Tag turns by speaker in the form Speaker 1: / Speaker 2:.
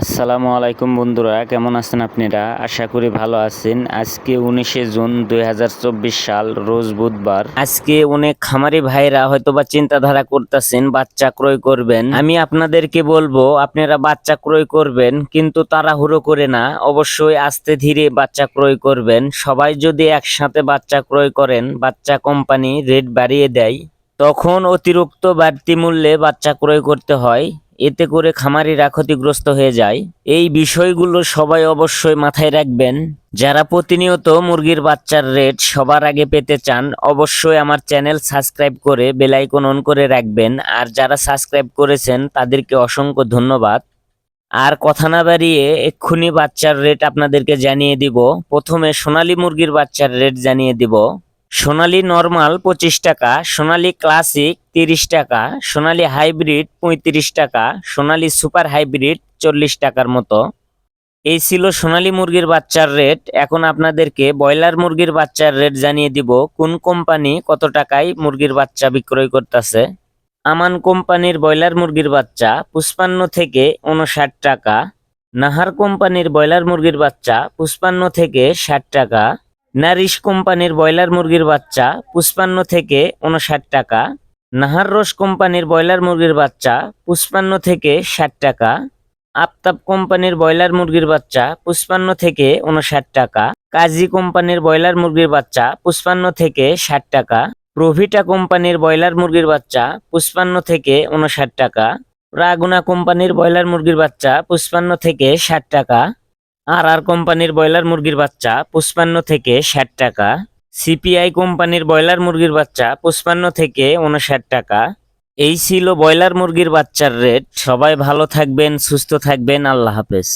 Speaker 1: আসসালামু আলাইকুম বন্ধুরা, কেমন আছেন আপনারা? আশা করি ভালো আছেন। আজকে উনিশে জুন দুই হাজার চব্বিশ সাল, রোজ বুধবার। আজকে অনেক খামারি ভাইরা হয়তোবা চিন্তাধারা করতেছেন, বাচ্চা ক্রয় করবেন। আমি আপনাদেরকে বলব, আপনারা বাচ্চা ক্রয় করবেন, কিন্তু তাড়াহুড়ো করে না। অবশ্যই আস্তে ধীরে বাচ্চা ক্রয় করবেন। সবাই যদি একসাথে বাচ্চা ক্রয় করেন, বাচ্চা কোম্পানি রেট বাড়িয়ে দেয়, তখন অতিরিক্ত বাড়তি মূল্যে বাচ্চা ক্রয় করতে হয়। এতে করে খামারিরা ক্ষতিগ্রস্ত হয়ে যায়। এই বিষয়গুলো সবাই অবশ্যই মাথায় রাখবেন। যারা প্রতিনিয়ত মুরগির বাচ্চার রেট সবার আগে পেতে চান, অবশ্যই আমার চ্যানেল সাবস্ক্রাইব করে বেলাইকন অন করে রাখবেন। আর যারা সাবস্ক্রাইব করেছেন, তাদেরকে অসংখ্য ধন্যবাদ। আর কথা না বাড়িয়ে এক্ষুনি বাচ্চার রেট আপনাদেরকে জানিয়ে দিব। প্রথমে সোনালী মুরগির বাচ্চার রেট জানিয়ে দিব। সোনালী নর্মাল পঁচিশ টাকা, সোনালী ক্লাসিক তিরিশ টাকা, সোনালী হাইব্রিড পঁয়ত্রিশ টাকা, সোনালি সুপার হাইব্রিড চল্লিশ টাকার মতো। এই ছিল সোনালী মুরগির বাচ্চার রেট। এখন আপনাদেরকে ব্রয়লার মুরগির বাচ্চার রেট জানিয়ে দিব, কোন কোম্পানি কত টাকায় মুরগির বাচ্চা বিক্রয় করতেছে। আমান কোম্পানির ব্রয়লার মুরগির বাচ্চা পুষ্পান্ন থেকে উনষাট টাকা। নাহার কোম্পানির ব্রয়লার মুরগির বাচ্চা পুষ্পান্ন থেকে ষাট টাকা। নারিশ কোম্পানির ব্রয়লার মুরগির বাচ্চা পুষ্পান্ন থেকে উনষাট টাকা। নাহার রোস কোম্পানির ব্রয়লার মুরগির বাচ্চা পুষ্পান্ন থেকে ষাট টাকা। আফতাব কোম্পানির ব্রয়লার মুরগির বাচ্চা পুষ্পান্ন থেকে উনষাট টাকা। কাজী কোম্পানির ব্রয়লার মুরগির বাচ্চা পুষ্পান্ন থেকে ষাট টাকা। প্রভিটা কোম্পানির ব্রয়লার মুরগির বাচ্চা পুষ্পান্ন থেকে উনষাট টাকা। রাগুনা কোম্পানির ব্রয়লার মুরগির বাচ্চা পুষ্পান্ন থেকে ষাট টাকা। আর আর কোম্পানির ব্রয়লার মুরগির বাচ্চা পুষ্পান্ন থেকে ষাট টাকা। সিপিআই কোম্পানির ব্রয়লার মুরগির বাচ্চা পুষ্পান্ন থেকে উনষাট টাকা। এই ছিল ব্রয়লার মুরগির বাচ্চার রেট। সবাই ভালো থাকবেন, সুস্থ থাকবেন। আল্লাহ হাফেজ।